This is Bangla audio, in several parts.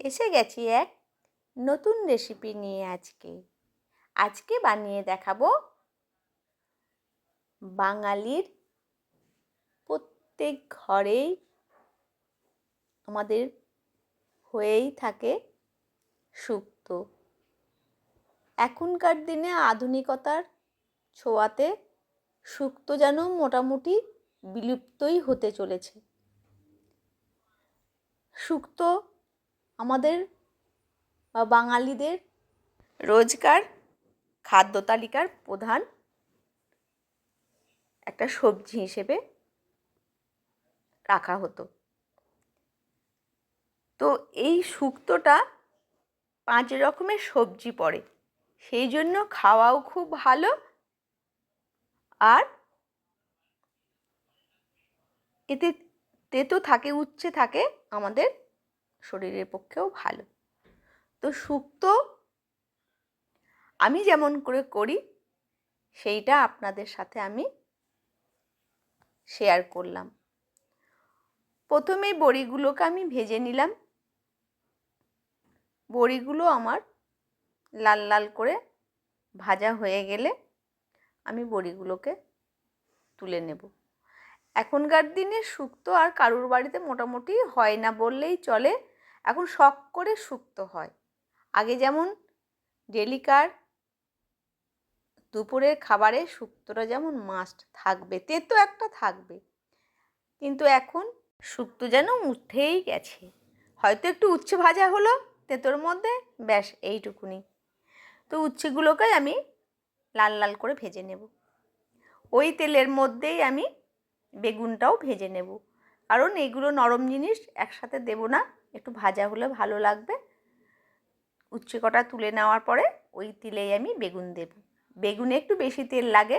এসে গেছি এক নতুন রেসিপি নিয়ে আজকে। আজকে বানিয়ে দেখাবো বাঙালির প্রত্যেক ঘরেই আমাদের হয়েই থাকে সুক্ত। এখনকার দিনে আধুনিকতার ছোঁয়াতে সুক্ত যেন মোটামুটি বিলুপ্তই হতে চলেছে। শুক্তো আমাদের বাঙালিদের রোজকার খাদ্য তালিকার প্রধান একটা সবজি হিসেবে রাখা হতো। তো এই শুক্তোটা পাঁচ রকমের সবজি পড়ে, সেই জন্য খাওয়াও খুব ভালো আর এতে তেতো থাকে, উচ্ছে থাকে আমাদের শরীরের পক্ষেও ভালো। তো শুক্তো আমি যেমন করে করি, সেইটা আপনাদের সাথে আমি শেয়ার করলাম। প্রথমেই বড়িগুলোকে আমি ভেজে নিলাম। বড়িগুলো আমার লাল লাল করে ভাজা হয়ে গেলে আমি বড়িগুলোকে তুলে নেব। এখনকার দিনে শুক্তো আর কারুর বাড়িতে মোটামুটি হয় না বললেই চলে। এখন শখ করে শুক্তো হয়। আগে যেমন ডেলিকার দুপুরের খাবারে শুক্তোটা যেমন মাস্ট থাকবে তেতো একটা থাকবে। কিন্তু এখন শুক্তো যেন উঠেই গেছে। হয়তো একটু উচ্ছে ভাজা হলো, তেতোর মধ্যে ব্যাস এইটুকুনি। তো উচ্ছেগুলোকে আমি লাল লাল করে ভেজে নেব। ওই তেলের মধ্যেই আমি বেগুনটাও ভেজে নেব। কারণ এইগুলো নরম জিনিস, একসাথে দেব না। একটু ভাজা হলে ভালো লাগবে। উচ্ছে কটা তুলে নেওয়ার পরে ওই তেলেই আমি বেগুন দেব। বেগুনে একটু বেশি তেল লাগে,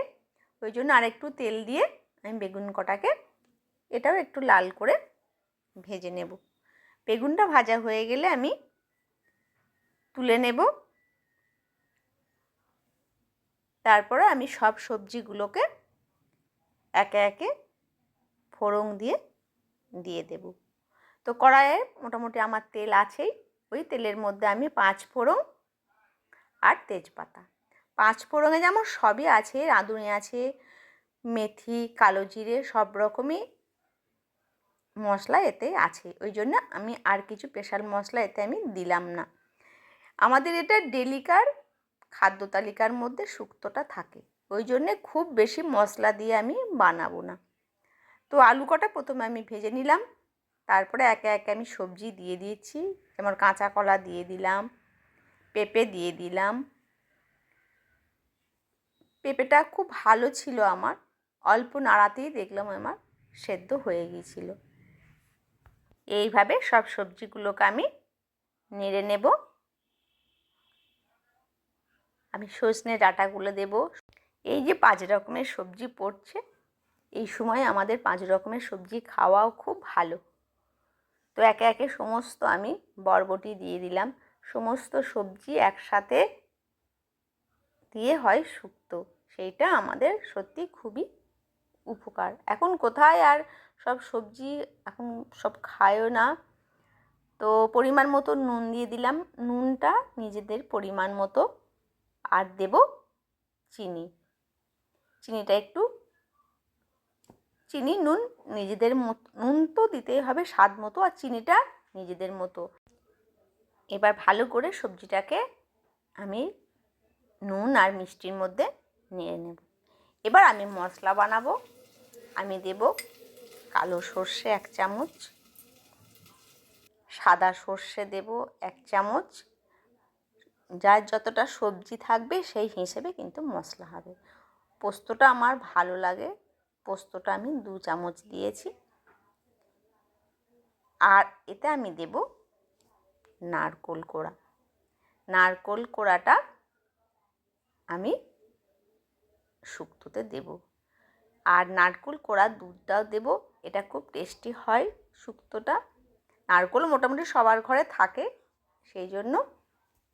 ওই জন্য আরেকটু তেল দিয়ে আমি বেগুন কটাকে এটাও একটু লাল করে ভেজে নেব। বেগুনটা ভাজা হয়ে গেলে আমি তুলে নেব। তারপরে আমি সব সবজিগুলোকে একে একে ফোড়ন দিয়ে দিয়ে দেব। তো কড়াইয়ে মোটামুটি আমার তেল আছেই। ওই তেলের মধ্যে আমি পাঁচ ফোড়ন আর তেজপাতা। পাঁচ ফোড়নে যেমন সবই আছে, রাঁধুনি আছে, মেথি, কালো জিরে, সব রকমই মশলা এতে আছে। ওই জন্য আমি আর কিছু স্পেশাল মশলা এতে আমি দিলাম না। আমাদের এটা ডেলিকার খাদ্য তালিকার মধ্যে শুক্তোটা থাকে। ওই জন্যে খুব বেশি মশলা দিয়ে আমি বানাবো না। তো আলু কটা প্রথমে আমি ভেজে নিলাম। তারপরে একে একে আমি সবজি দিয়ে দিয়েছি। যেমন কাঁচা কলা দিয়ে দিলাম, পেঁপে দিয়ে দিলাম। পেঁপেটা খুব ভালো ছিল আমার। অল্প নাড়াতেই দেখলাম আমার সেদ্ধ হয়ে গিয়েছিল। এইভাবে সব সবজিগুলোকে আমি নেড়ে নেব। আমি সজনে ডাঁটাগুলো দেব। এই যে পাঁচ রকমের সবজি পড়ছে, এই সময় আমাদের পাঁচ রকমের সবজি খাওয়াও খুব ভালো। তো একে একে সমস্ত আমি বরবটি দিয়ে দিলাম। সমস্ত সবজি একসাথে দিয়ে হয় শুক্তো। সেইটা আমাদের সত্যি খুবই উপকার। এখন কোথায় আর সব সবজি এখন সব খায়ও না। তো পরিমাণ মতো নুন দিয়ে দিলাম। নুনটা নিজেদের পরিমাণ মতো আর দেব চিনি। চিনিটা একটু চিনি, নুন নিজেদের মতো নুন তো দিতেই হবে স্বাদ মতো আর চিনিটা নিজেদের মতো। এবার ভালো করে সবজিটাকে আমি নুন আর মিষ্টির মধ্যে নিয়ে নেব। এবার আমি মশলা বানাবো। আমি দেব কালো সর্ষে এক চামচ। সাদা সর্ষে দেব এক চামচ। যার যতটা সবজি থাকবে সেই হিসেবে কিন্তু মশলা হবে। পোস্তটা আমার ভালো লাগে। পোস্তটা আমি দু চামচ দিয়েছি। আর এতে আমি দেব নারকোল কোড়া। নারকোল কোড়াটা আমি শুক্তোতে দেব। আর নারকোল কোড়া দুধটাও দেব, এটা খুব টেস্টি হয় শুক্তোটা। নারকোল মোটামুটি সবার ঘরে থাকে, সেই জন্য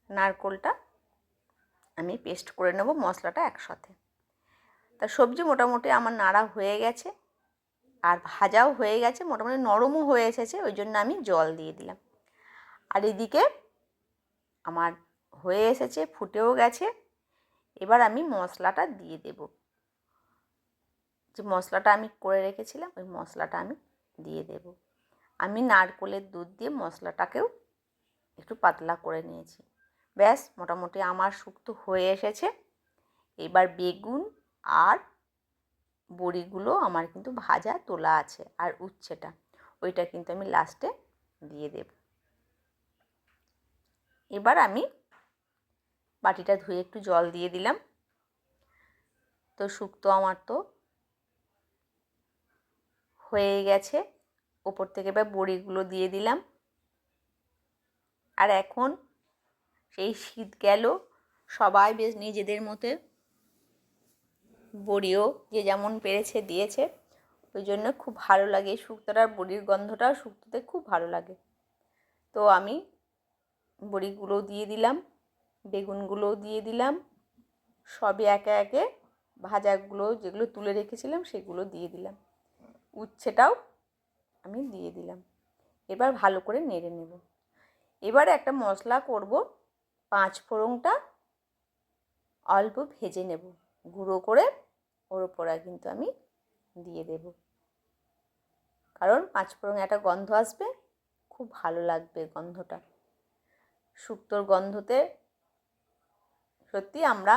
নারকোলটা আমি পেস্ট করে নেব মশলাটা একসাথে। তা সবজি মোটামুটি আমার নাড়া হয়ে গেছে আর ভাজাও হয়ে গেছে, মোটামুটি নরমও হয়ে এসেছে, ওই জন্য আমি জল দিয়ে দিলাম। আর এদিকে আমার হয়ে এসেছে, ফুটেও গেছে, এবার আমি মশলাটা দিয়ে দেব। যে মশলাটা আমি করে রেখেছিলাম, ওই মশলাটা আমি দিয়ে দেব। আমি নারকোলের দুধ দিয়ে মশলাটাকেও একটু পাতলা করে নিয়েছি। ব্যাস, মোটামুটি আমার শুক্তো হয়ে এসেছে। এবার বেগুন আর বড়িগুলো আমার কিন্তু ভাজা তোলা আছে আর উচ্ছেটা, ওইটা কিন্তু আমি লাস্টে দিয়ে দেব। এবার আমি বাটিটা ধুয়ে একটু জল দিয়ে দিলাম। তো শুক্তো আমার তো হয়ে গেছে, ওপর থেকে এবার বড়িগুলো দিয়ে দিলাম। আর এখন সেই শীত গেল, সবাই বেশ নিজেদের মতে বড়িও যে যেমন পেরেছে, দিয়েছে। ওই জন্য খুব ভালো লাগে। শুক্তোটার বড়ির গন্ধটাও শুক্তোতে খুব ভালো লাগে। তো আমি বড়িগুলো দিয়ে দিলাম, বেগুনগুলোও দিয়ে দিলাম। সবই একে একে ভাজাগুলো যেগুলো তুলে রেখেছিলাম সেগুলো দিয়ে দিলাম। উচ্ছেটাও আমি দিয়ে দিলাম। এবার ভালো করে নেড়ে নেব। এবার একটা মশলা করব পাঁচ ফোড়নটা অল্প ভেজে নেব। গুঁড়ো করে ওর ওপরে কিন্তু আমি দিয়ে দেব। কারণ পাঁচ ফোড়ন একটা গন্ধ আসবে, খুব ভালো লাগবে গন্ধটা। শুক্তোর গন্ধতে সত্যি আমরা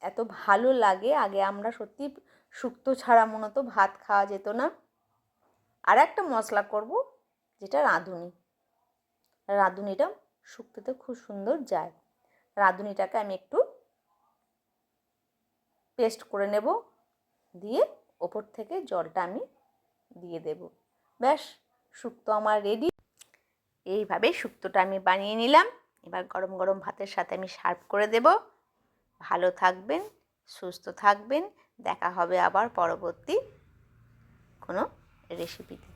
এত ভালো লাগে, আগে আমরা সত্যি শুক্তো ছাড়া মূলত ভাত খাওয়া যেত না। আর একটা মশলা করব, যেটা রাঁধুনি। রাঁধুনিটা শুক্তোতে খুব সুন্দর যায়। রাঁধুনিটাকে আমি একটু পেস্ট করে নেব। দিয়ে ওপর থেকে জলটা আমি দিয়ে দেব। ব্যাস, শুক্তো আমার রেডি এইভাবে শুক্তোটা আমি বানিয়ে নিলাম। এবার গরম গরম ভাতের সাথে আমি সার্ভ করে দেব। ভালো থাকবেন, সুস্থ থাকবেন। দেখা হবে আবার পরবর্তী কোনো রেসিপিতে